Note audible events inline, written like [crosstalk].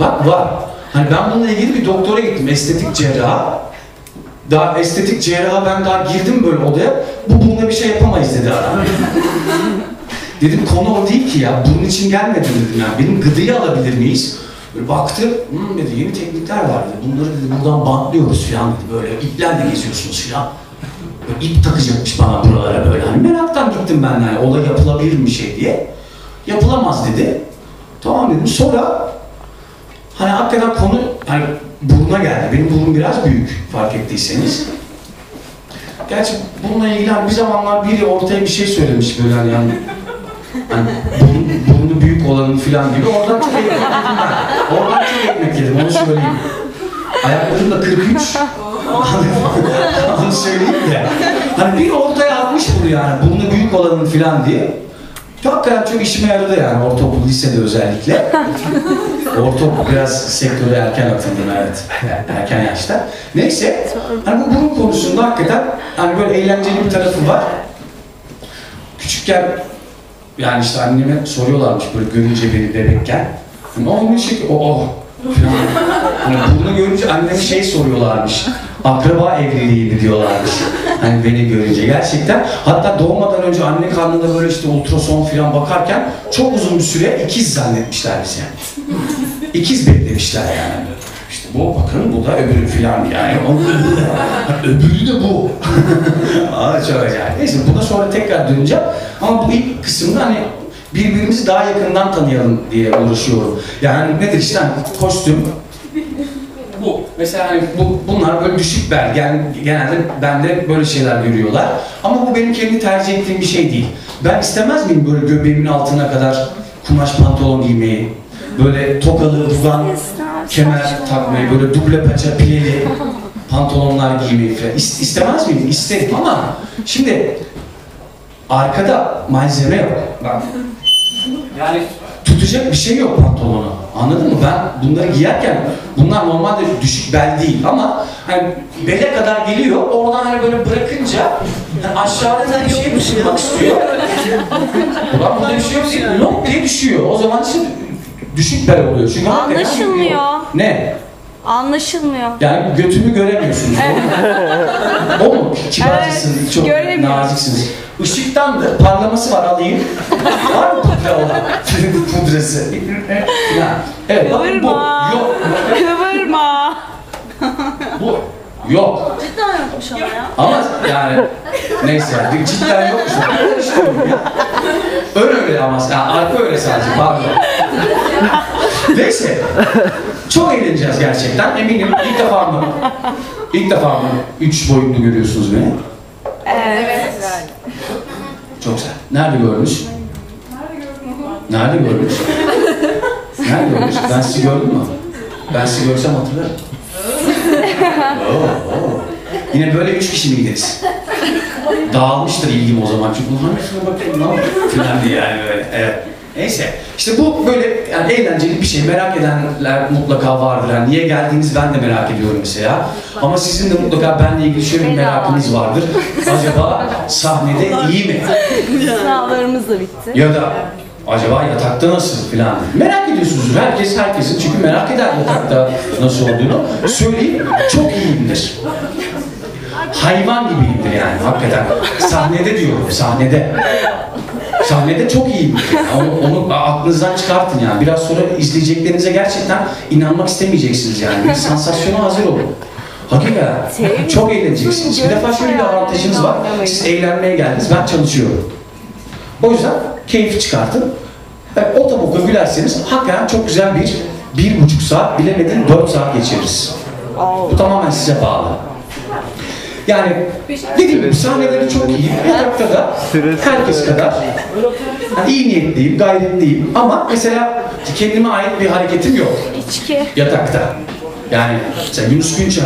Bak var. Hani ben bununla ilgili bir doktora gittim. Estetik cerrah. Daha estetik cerraha ben daha girdim böyle odaya. Bu bununla bir şey yapamayız dedi adam. [laughs] dedim konu o değil ki ya. Bunun için gelmedim dedim yani. Benim gıdıyı alabilir miyiz? Böyle baktı, hmm dedi yeni teknikler var dedi. Bunları dedi buradan bantlıyoruz falan dedi. Böyle iplerle geziyorsunuz falan. Böyle ip takacakmış bana buralara böyle. Hani meraktan gittim ben yani. Olay yapılabilir mi şey diye. Yapılamaz dedi. Tamam dedim. Sonra hani hakikaten konu hani buruna geldi. Benim burnum biraz büyük fark ettiyseniz. Gerçi bununla ilgili hani bir zamanlar biri ortaya bir şey söylemiş böyle hani yani hani burnu, büyük olanın filan gibi oradan çok ekmek. Oradan çok ekmek yedim onu söyleyeyim. Ayaklarım da 43. onu söyleyeyim de. Hani bir ortaya atmış bunu yani burnu büyük olanın filan diye. Hakikaten çok işime yaradı yani ortaokul, lisede özellikle. [laughs] Ortaokul biraz sektöre erken atıldım evet. Erken yaşta. Neyse, hani bu burun konusunda hakikaten hani böyle eğlenceli bir tarafı var. Küçükken yani işte anneme soruyorlarmış böyle görünce beni bebekken. Ne olmuş ki? O oh. Falan. Hani bunu görünce anneme şey soruyorlarmış. Akraba evliliği mi diyorlarmış. Hani beni görünce gerçekten. Hatta doğmadan önce anne karnında böyle işte ultrason falan bakarken çok uzun bir süre ikiz zannetmişler bizi yani. İkiz beklemişler yani. İşte bu bakın bu da öbürü filan yani. Öbürü de bu. [laughs] Aa çok acayip. Neyse buna sonra tekrar döneceğim. Ama bu ilk kısımda hani birbirimizi daha yakından tanıyalım diye uğraşıyorum. Yani nedir işte hani kostüm, bu. Mesela hani bu, bunlar böyle düşük bel. Gen, genelde bende böyle şeyler görüyorlar. Ama bu benim kendi tercih ettiğim bir şey değil. Ben istemez miyim böyle göbeğimin altına kadar kumaş pantolon giymeyi? Böyle tokalı, uzan kemer takmayı, böyle duble paça pileli pantolonlar giymeyi falan. İs- istemez miyim? İsterim ama şimdi arkada malzeme yok. Yani tutacak bir şey yok pantolonu. Anladın mı? Ben bunları giyerken bunlar normalde düşük bel değil ama hani bele kadar geliyor. Oradan hani böyle bırakınca hani aşağıda da bir şey tutmak istiyor. Ulan burada bir şey yok değil. Lop diye düşüyor. O zaman işte düşük bel oluyor. Çünkü Anlaşılmıyor. Ne? Anlaşılmıyor. Yani götümü göremiyorsunuz. o mu? O mu? Kibarcısınız, Evet, çok naziksiniz. Işıktandır, parlaması var alayım. var mı pudra olan? Pudrası. ya, [laughs] evet bakın bu. Kıvırma. Yok. Kıvırma. Bu. Yok. Cidden yokmuş ama ya. Ama yani neyse bir cidden yok işte. ya. Ön öyle ama yani arka öyle sadece pardon. neyse. Çok eğleneceğiz gerçekten. Eminim ilk defa mı? İlk defa mı? Üç boyutlu görüyorsunuz beni. Evet. Çok güzel. Nerede görmüş? Nerede görmüş? Nerede görmüş? Ben sizi gördüm mü? Ben sizi görsem hatırlarım. Oo, oo. Yine böyle üç kişi mi gideriz? Dağılmıştır ilgim o zaman. Çünkü bu hangisine bakayım lan filan diye yani böyle. Evet. Neyse. İşte bu böyle yani eğlenceli bir şey. Merak edenler mutlaka vardır. Yani niye geldiğinizi ben de merak ediyorum mesela. Ama sizin de mutlaka benle ilgili şöyle bir merakınız vardır. Acaba sahnede iyi mi? Sınavlarımız da bitti. Ya da acaba yatakta nasıl filan merak ediyorsunuz. Herkes herkesin çünkü merak eder yatakta nasıl olduğunu. Söyleyeyim çok iyiyimdir. Hayvan gibiyimdir yani hakikaten. Sahnede diyorum sahnede. Sahnede çok iyiyim. Onu, onu aklınızdan çıkartın yani. Biraz sonra izleyeceklerinize gerçekten inanmak istemeyeceksiniz yani. Bir sansasyona hazır olun. Hakikaten. Çok eğleneceksiniz. Bir defa şöyle bir avantajınız var. Siz eğlenmeye geldiniz. Ben çalışıyorum. O yüzden keyif çıkartın. Yani o tabuka gülerseniz hakikaten çok güzel bir bir buçuk saat bilemedin dört saat geçiririz. Bu tamamen size bağlı. Yani dediğim gibi sahneleri çok iyi. Yatakta da herkes kadar yani iyi niyetliyim, gayretliyim ama mesela kendime ait bir hareketim yok İçki. yatakta. Yani mesela Yunus Günçe